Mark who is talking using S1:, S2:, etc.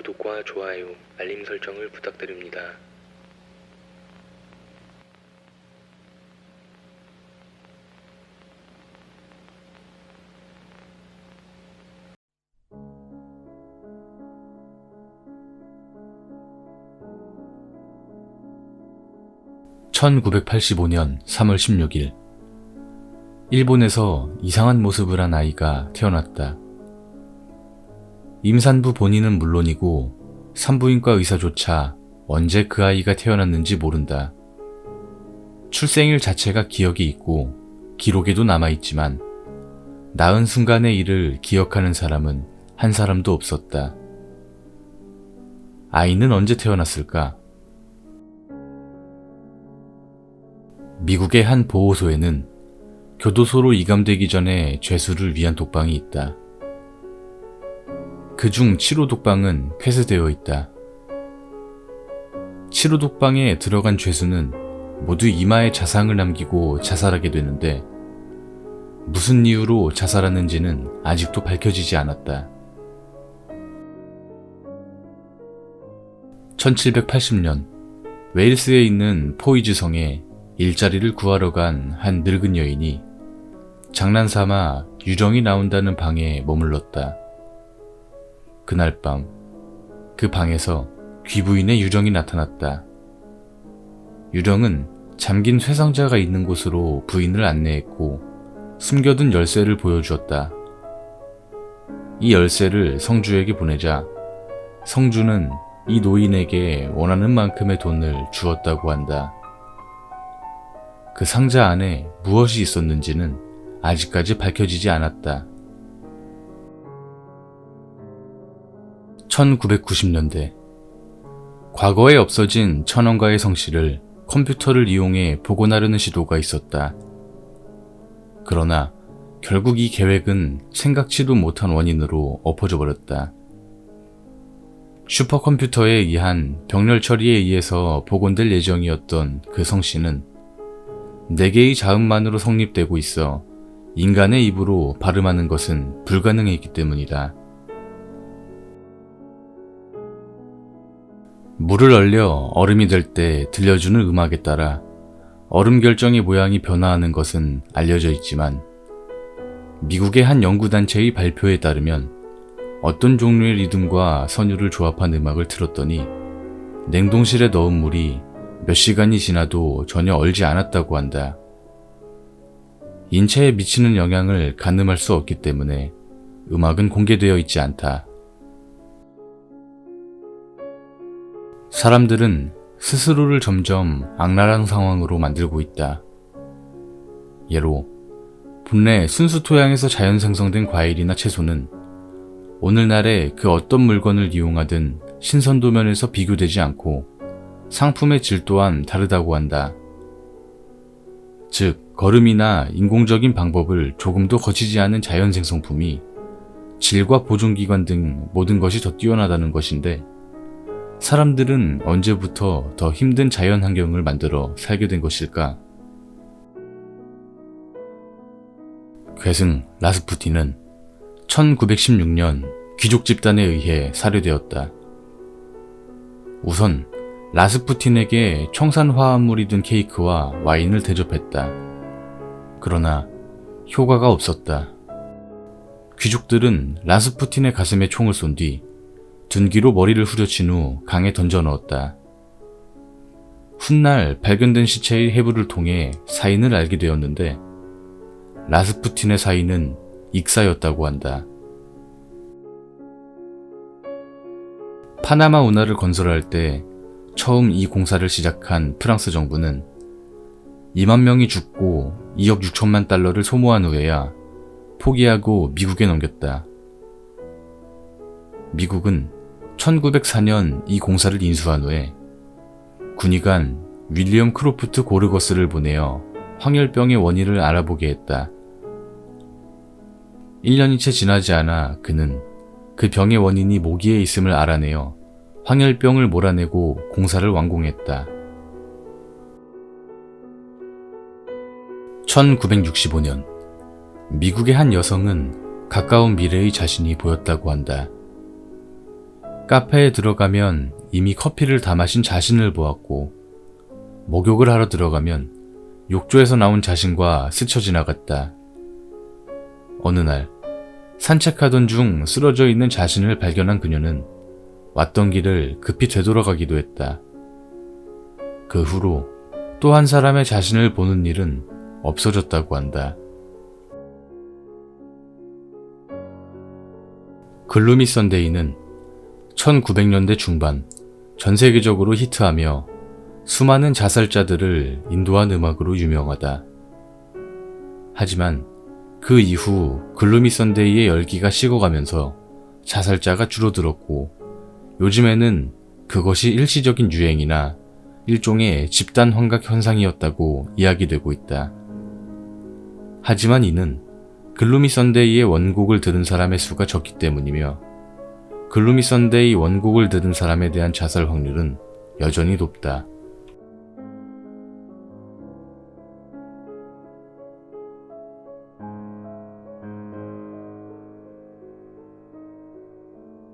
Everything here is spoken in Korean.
S1: 구독과 좋아요, 알림 설정을 부탁드립니다.
S2: (1985년 3월 16일) 일본에서 이상한 모습을 한 아이가 태어났다. 임산부 본인은 물론이고 산부인과 의사조차 언제 그 아이가 태어났는지 모른다. 출생일 자체가 기억이 있고 기록에도 남아있지만 낳은 순간의 일을 기억하는 사람은 한 사람도 없었다. 아이는 언제 태어났을까? 미국의 한 보호소에는 교도소로 이감되기 전에 죄수를 위한 독방이 있다. 그중 7호 독방은 폐쇄되어 있다. 7호 독방에 들어간 죄수는 모두 이마에 자상을 남기고 자살하게 되는데 무슨 이유로 자살하는지는 아직도 밝혀지지 않았다. 1780년 웨일스에 있는 포이즈 성에 일자리를 구하러 간 한 늙은 여인이 장난삼아 유령이 나온다는 방에 머물렀다. 그날 밤, 그 방에서 귀부인의 유령이 나타났다. 유령은 잠긴 쇠상자가 있는 곳으로 부인을 안내했고, 숨겨둔 열쇠를 보여주었다. 이 열쇠를 성주에게 보내자, 성주는 이 노인에게 원하는 만큼의 돈을 주었다고 한다. 그 상자 안에 무엇이 있었는지는 아직까지 밝혀지지 않았다. 1990년대 과거에 없어진 천원가의 성씨를 컴퓨터를 이용해 복원하려는 시도가 있었다. 그러나 결국 이 계획은 생각지도 못한 원인으로 엎어져 버렸다. 슈퍼컴퓨터에 의한 병렬 처리에 의해서 복원될 예정이었던 그 성씨는 4개의 자음만으로 성립되고 있어 인간의 입으로 발음하는 것은 불가능했기 때문이다. 물을 얼려 얼음이 될 때 들려주는 음악에 따라 얼음 결정의 모양이 변화하는 것은 알려져 있지만 미국의 한 연구단체의 발표에 따르면 어떤 종류의 리듬과 선율을 조합한 음악을 틀었더니 냉동실에 넣은 물이 몇 시간이 지나도 전혀 얼지 않았다고 한다. 인체에 미치는 영향을 가늠할 수 없기 때문에 음악은 공개되어 있지 않다. 사람들은 스스로를 점점 악랄한 상황으로 만들고 있다. 예로, 본래 순수 토양에서 자연 생성된 과일이나 채소는 오늘날의 그 어떤 물건을 이용하든 신선도 면에서 비교되지 않고 상품의 질 또한 다르다고 한다. 즉, 걸음이나 인공적인 방법을 조금도 거치지 않은 자연 생성품이 질과 보존기관 등 모든 것이 더 뛰어나다는 것인데, 사람들은 언제부터 더 힘든 자연 환경을 만들어 살게 된 것일까? 괴승 라스푸틴은 1916년 귀족 집단에 의해 살해되었다. 우선 라스푸틴에게 청산 화합물이 든 케이크와 와인을 대접했다. 그러나 효과가 없었다. 귀족들은 라스푸틴의 가슴에 총을 쏜 뒤 둔기로 머리를 후려친 후 강에 던져 넣었다. 훗날 발견된 시체의 해부를 통해 사인을 알게 되었는데 라스푸틴의 사인은 익사였다고 한다. 파나마 운하를 건설할 때 처음 이 공사를 시작한 프랑스 정부는 2만 명이 죽고 2억 6천만 달러를 소모한 후에야 포기하고 미국에 넘겼다. 미국은 1904년 이 공사를 인수한 후에 군의관 윌리엄 크로프트 고르거스를 보내어 황열병의 원인을 알아보게 했다. 1년이 채 지나지 않아 그는 그 병의 원인이 모기에 있음을 알아내어 황열병을 몰아내고 공사를 완공했다. 1965년 미국의 한 여성은 가까운 미래의 자신이 보였다고 한다. 카페에 들어가면 이미 커피를 다 마신 자신을 보았고, 목욕을 하러 들어가면 욕조에서 나온 자신과 스쳐 지나갔다. 어느 날, 산책하던 중 쓰러져 있는 자신을 발견한 그녀는 왔던 길을 급히 되돌아가기도 했다. 그 후로 또 한 사람의 자신을 보는 일은 없어졌다고 한다. 글루미 선데이는 1900년대 중반 전 세계적으로 히트하며 수많은 자살자들을 인도한 음악으로 유명하다. 하지만 그 이후 글루미 선데이의 열기가 식어가면서 자살자가 줄어들었고 요즘에는 그것이 일시적인 유행이나 일종의 집단 환각 현상이었다고 이야기되고 있다. 하지만 이는 글루미 선데이의 원곡을 들은 사람의 수가 적기 때문이며 글루미 선데이 원곡을 들은 사람에 대한 자살 확률은 여전히 높다.